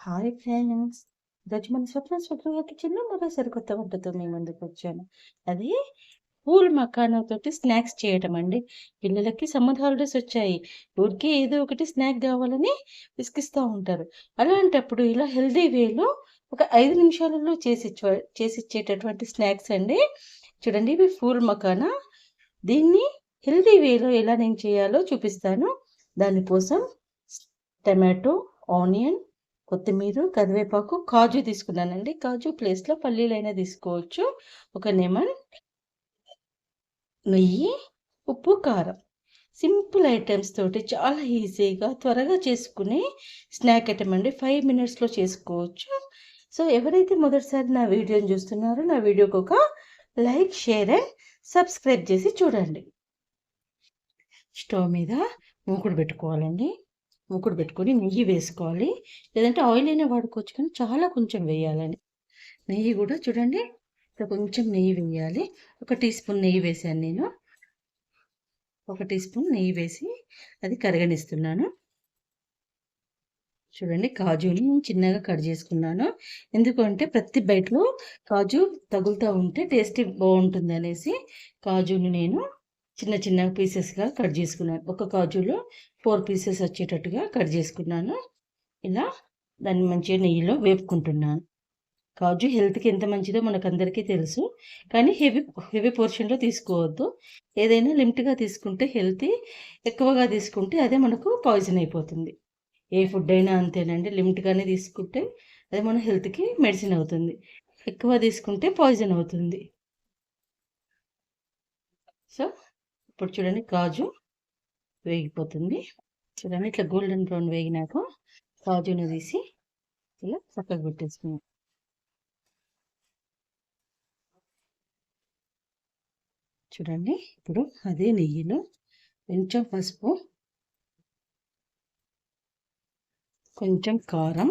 Hi friends ఈరోజు మన స్వప్న స్వప్న చిన్న మరో సరికొత్త వంటతో మీ ముందుకు వచ్చాను. అది పూల్ మకానా తోటి స్నాక్స్ చేయటం అండి. పిల్లలకి సమ్మర్ హాలిడేస్ వచ్చాయి. ఊరికే ఏదో ఒకటి స్నాక్ కావాలని విసిగిస్తూ ఉంటారు. అలాంటప్పుడు ఇలా హెల్దీ వేలో ఒక ఐదు నిమిషాలలో చేసి చేసిచ్చేటటువంటి స్నాక్స్ అండి. చూడండి ఇవి పూల్ మకానా? దీన్ని హెల్దీ వేలో ఎలా నేను చేయాలో చూపిస్తాను. దానికోసం టమాటో ఆనియన్ కొత్తిమీర కరివేపాకు కాజు తీసుకున్నానండి. కాజు ప్లేస్లో పల్లీలైనా తీసుకోవచ్చు. ఒక లెమన్ నెయ్యి ఉప్పు కారం. సింపుల్ ఐటమ్స్ తోటి చాలా ఈజీగా త్వరగా చేసుకునే స్నాక్ ఐటమ్ అండి. ఫైవ్ మినిట్స్లో చేసుకోవచ్చు. సో ఎవరైతే మొదటిసారి నా వీడియోని చూస్తున్నారో నా వీడియోకి ఒక లైక్ షేర్ అండ్ సబ్స్క్రైబ్ చేసి చూడండి. స్టవ్ మీద మూకుడు పెట్టుకోవాలండి. మూకుడు పెట్టుకొని నెయ్యి వేసుకోవాలి. లేదంటే ఆయిల్ అయినా వాడుకోవచ్చు కానీ చాలా కొంచెం వేయాలని. నెయ్యి కూడా చూడండి ఇక్కడ కొంచెం నెయ్యి వేయాలి. ఒక టీ స్పూన్ నెయ్యి వేసాను నేను. ఒక టీ స్పూన్ నెయ్యి వేసి అది కరగనిస్తున్నాను. చూడండి కాజుని చిన్నగా కట్ చేసుకున్నాను. ఎందుకంటే ప్రతి బయటలో కాజు తగులుతూ ఉంటే టేస్టీ బాగుంటుంది అనేసి కాజుని నేను చిన్న చిన్న పీసెస్గా కట్ చేసుకున్నాను. ఒక కాజులో ఫోర్ పీసెస్ వచ్చేటట్టుగా కట్ చేసుకున్నాను. ఇలా దాన్ని మంచిగా నెయ్యిలో వేపుకుంటున్నాను. కాజు హెల్త్కి ఎంత మంచిదో మనకు అందరికీ తెలుసు. కానీ హెవీ హెవీ పోర్షన్లో తీసుకోవద్దు. ఏదైనా లిమిట్గా తీసుకుంటే హెల్తీ ఎక్కువగా తీసుకుంటే అదే మనకు పాయిజన్ అయిపోతుంది. ఏ ఫుడ్ అయినా అంతేనండి. లిమిట్గానే తీసుకుంటే అది మన హెల్త్కి మెడిసిన్ అవుతుంది. ఎక్కువ తీసుకుంటే పాయిజన్ అవుతుంది. సో ఇప్పుడు చూడండి కాజు వేగిపోతుంది. చూడండి ఇట్లా గోల్డెన్ బ్రౌన్ వేగినాక కాజును తీసి ఇలా చక్కగా పెట్టేసుకున్నాం. చూడండి ఇప్పుడు అదే నెయ్యిలో కొంచెం పసుపు కొంచెం కారం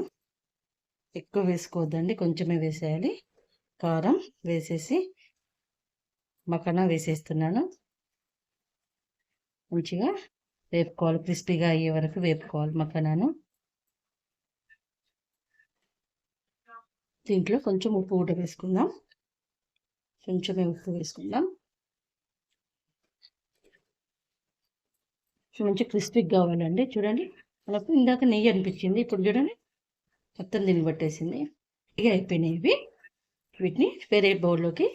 ఎక్కువ వేసుకోవద్దండి కొంచెమే వేసేయాలి. కారం వేసేసి మకానా వేసేస్తున్నాను. మంచిగా వేపుకోవాలి క్రిస్పీగా అయ్యే వరకు వేపుకోవాలి మకానాను దీంట్లో కొంచెం ఉప్పు కూడా వేసుకుందాం. కొంచెమే ఉప్పు వేసుకుందాం. మంచి క్రిస్పీగా కావాలండి చూడండి మనకు ఇందాక నెయ్యి అనిపించింది. ఇప్పుడు చూడండి మొత్తం దీన్ని పట్టేసింది. ఇక అయిపోయినాయి ఇవి. వీటిని వేరే బౌల్లోకి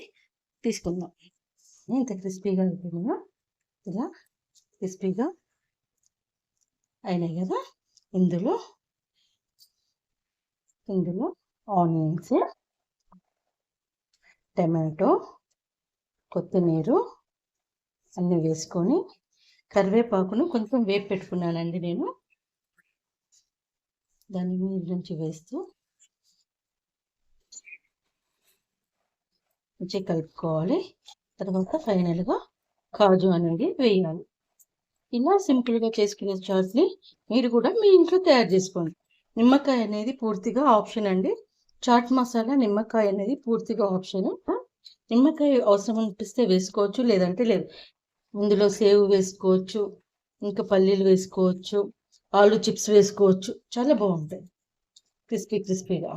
తీసుకుందాం. ఇంత క్రిస్పీగా అయిపోయినాయో ఇలా క్రిస్పీగా అయినాయి కదా. ఇందులో ఇందులో ఆనియన్స్ టమాటో కొత్తిమీర అన్నీ వేసుకొని కరివేపాకును కొంచెం వేపు పెట్టుకున్నానండి నేను. దాన్ని మీద నుంచి వేస్తూ మంచిగా కలుపుకోవాలి. తర్వాత ఫైనల్గా కాజు అనేది వేయాలి. ఇలా సింపుల్గా చేసుకునే చాట్ని మీరు కూడా మీ ఇంట్లో తయారు చేసుకోండి. నిమ్మకాయ అనేది పూర్తిగా ఆప్షన్ అండి. చాట్ మసాలా నిమ్మకాయ అనేది పూర్తిగా ఆప్షన్. నిమ్మకాయ అవసరం అనిపిస్తే వేసుకోవచ్చు లేదంటే లేదు. ఇందులో సేవ్ వేసుకోవచ్చు ఇంకా పల్లీలు వేసుకోవచ్చు ఆలు చిప్స్ వేసుకోవచ్చు. చాలా బాగుంటాయి. క్రిస్పీ క్రిస్పీగా.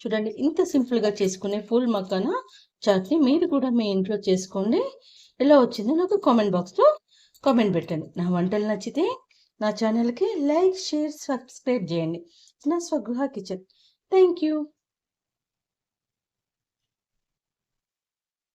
చూడండి ఇంత సింపుల్గా చేసుకునే ఫుల్ మకానా చాట్ని మీరు కూడా మీ ఇంట్లో చేసుకోండి. ఎలా వచ్చిందో నాకు కామెంట్ బాక్స్లో కామెంట్ పెట్టండి. నా వంటలు నచ్చితే నా ఛానల్కి లైక్ షేర్ సబ్స్క్రైబ్ చేయండి. నా స్వగృహ కిచెన్. Thank you